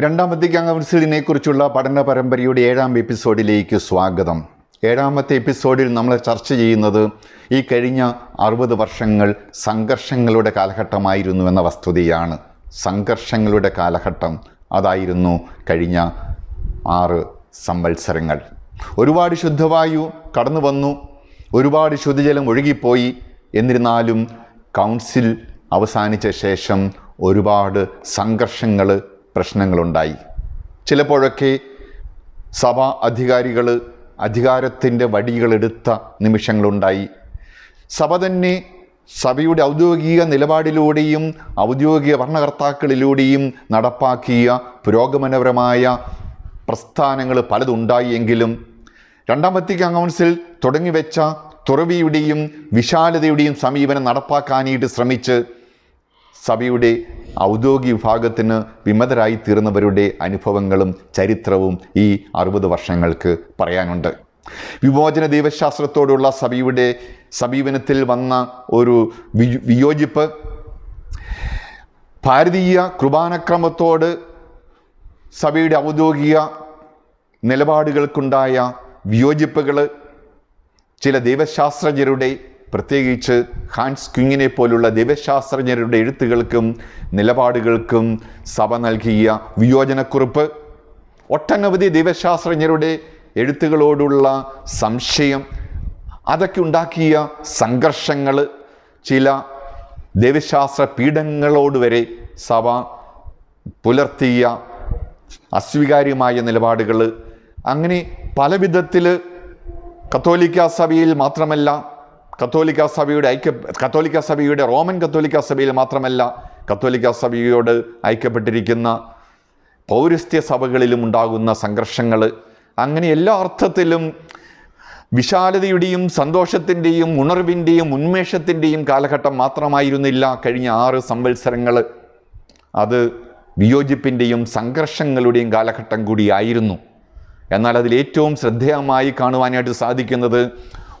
രണ്ടാമത്തെ കൗൺസിലിനെ കുറിച്ചുള്ള പഠന പരമ്പരയുടെ ഏഴാം എപ്പിസോഡിലേക്ക് സ്വാഗതം. ഏഴാമത്തെ എപ്പിസോഡിൽ നമ്മൾ ചർച്ച ചെയ്യുന്നത് ഈ കഴിഞ്ഞ അറുപത് വർഷങ്ങൾ സംഘർഷങ്ങളുടെ കാലഘട്ടമായിരുന്നു എന്ന വസ്തുതയാണ്. സംഘർഷങ്ങളുടെ കാലഘട്ടം. അതായിരുന്നു കഴിഞ്ഞ ആറ് സംവത്സരങ്ങൾ. ഒരുപാട് ശുദ്ധവായു കടന്നു വന്നു. ഒരുപാട് ശുദ്ധജലം ഒഴുകിപ്പോയി. എന്നിരുന്നാലും കൗൺസിൽ അവസാനിച്ച ശേഷം ഒരുപാട് സംഘർഷങ്ങൾ പ്രശ്നങ്ങളുണ്ടായി. ചിലപ്പോഴൊക്കെ സഭാ അധികാരികൾ അധികാരത്തിന്റെ വടികളെടുത്ത നിമിഷങ്ങളുണ്ടായി. സഭ തന്നെ സഭയുടെ ഔദ്യോഗിക നിലപാടിലൂടെയും ഔദ്യോഗിക ഭരണകർത്താക്കളിലൂടെയും നടപ്പാക്കിയ പുരോഗമനപരമായ പ്രസ്ഥാനങ്ങൾ പലതുണ്ടായി എങ്കിലും രണ്ടാം വത്തിക്കാൻ കൗൺസിൽ തുടങ്ങിവെച്ച തുറവിയുടെയും വിശാലതയുടെയും സമീപനം നടപ്പാക്കാനായിട്ട് ശ്രമിച്ച് സഭയുടെ ഔദ്യോഗിക വിഭാഗത്തിന് വിമതരായി തീർന്നവരുടെ അനുഭവങ്ങളും ചരിത്രവും ഈ അറുപത് വർഷങ്ങൾക്ക് പറയാനുണ്ട്. വിമോചന ദൈവശാസ്ത്രത്തോടുള്ള സഭയുടെ സമീപനത്തിൽ വന്ന ഒരു വിയോജിപ്പ് ഭാരതീയ കുർബാനക്രമത്തോട് സഭയുടെ ഔദ്യോഗിക നിലപാടുകൾക്കുണ്ടായ വിയോജിപ്പുകൾ ചില ദൈവശാസ്ത്രജ്ഞരുടെ പ്രത്യേകിച്ച് ഹാൻസ് ക്വിങ്ങിനെ പോലുള്ള ദൈവശാസ്ത്രജ്ഞരുടെ എഴുത്തുകൾക്കും നിലപാടുകൾക്കും സഭ നൽകിയ വിയോജനക്കുറിപ്പ് ഒട്ടനവധി ദൈവശാസ്ത്രജ്ഞരുടെ എഴുത്തുകളോടുള്ള സംശയം അതൊക്കെ ഉണ്ടാക്കിയ സംഘർഷങ്ങൾ ചില ദൈവശാസ്ത്ര പീഠങ്ങളോട് വരെ സഭ പുലർത്തിയ അസ്വീകാര്യമായ നിലപാടുകൾ. അങ്ങനെ പല വിധത്തിൽ കത്തോലിക്ക സഭയിൽ മാത്രമല്ല കത്തോലിക്ക സഭയുടെ ഐക്യ കത്തോലിക്ക സഭയുടെ റോമൻ കത്തോലിക്ക സഭയിൽ മാത്രമല്ല കത്തോലിക്ക സഭയോട് ഐക്യപ്പെട്ടിരിക്കുന്ന പൗരസ്ത്യ സഭകളിലും ഉണ്ടാകുന്ന സംഘർഷങ്ങൾ. അങ്ങനെ എല്ലാ അർത്ഥത്തിലും വിശാലതയുടെയും സന്തോഷത്തിന്റെയും ഉണർവിന്റെയും ഉന്മേഷത്തിന്റെയും കാലഘട്ടം മാത്രമായിരുന്നില്ല കഴിഞ്ഞ ആറ് സംവത്സരങ്ങൾ. അത് വിയോജിപ്പിന്റെയും സംഘർഷങ്ങളുടെയും കാലഘട്ടം കൂടിയായിരുന്നു. എന്നാൽ അതിൽ ഏറ്റവും ശ്രദ്ധേയമായി കാണുവാനായിട്ട് സാധിക്കുന്നത്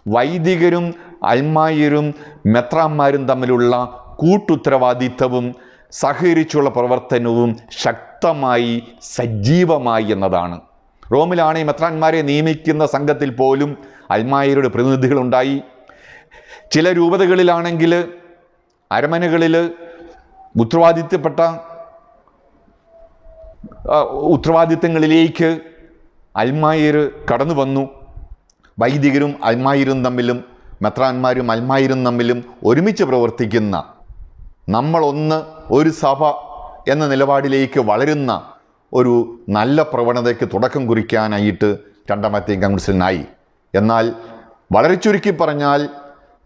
വൈദികരും അൽമായരും മെത്രാന്മാരും തമ്മിലുള്ള കൂട്ടുത്തരവാദിത്തവും സഹകരിച്ചുള്ള പ്രവർത്തനവും ശക്തമായി സജീവമായി എന്നതാണ്. റോമിലാണ് ഈ മെത്രാന്മാരെ നിയമിക്കുന്ന സംഘത്തിൽ പോലും അൽമായരുടെ പ്രതിനിധികളുണ്ടായി. ചില രൂപതകളിലാണെങ്കിൽ അരമനകളിൽ ഉത്തരവാദിത്തപ്പെട്ട ആ, ഉത്തരവാദിത്തങ്ങളിലേക്ക് അൽമായർ കടന്നു വന്നു വൈദികരും അൽമായരും തമ്മിലും മെത്രാന്മാരും അൽമായിരും തമ്മിലും ഒരുമിച്ച് പ്രവർത്തിക്കുന്ന നമ്മളൊന്ന് ഒരു സഭ എന്ന നിലപാടിലേക്ക് വളരുന്ന ഒരു നല്ല പ്രവണതയ്ക്ക് തുടക്കം കുറിക്കാനായിട്ട് രണ്ടാമത്തെ കൗൺസിലിനായി. എന്നാൽ വളരെ ചുരുക്കി പറഞ്ഞാൽ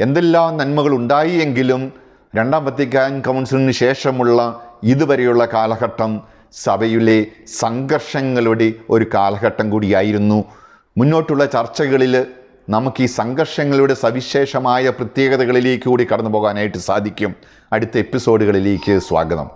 എന്തെല്ലാം നന്മകൾ ഉണ്ടായി എങ്കിലും രണ്ടാം വത്തിക്കാൻ കൗൺസിലിന് ശേഷമുള്ള ഇതുവരെയുള്ള കാലഘട്ടം സഭയിലെ സംഘർഷങ്ങളുടെ ഒരു കാലഘട്ടം കൂടിയായിരുന്നു. മുന്നോട്ടുള്ള ചർച്ചകളിൽ നമുക്ക് ഈ സംഘർഷങ്ങളുടെ സവിശേഷമായ പ്രത്യേകതകളിലേക്ക് കൂടി കടന്നു പോകാനായിട്ട് സാധിക്കും. അടുത്ത എപ്പിസോഡുകളിലേക്ക് സ്വാഗതം.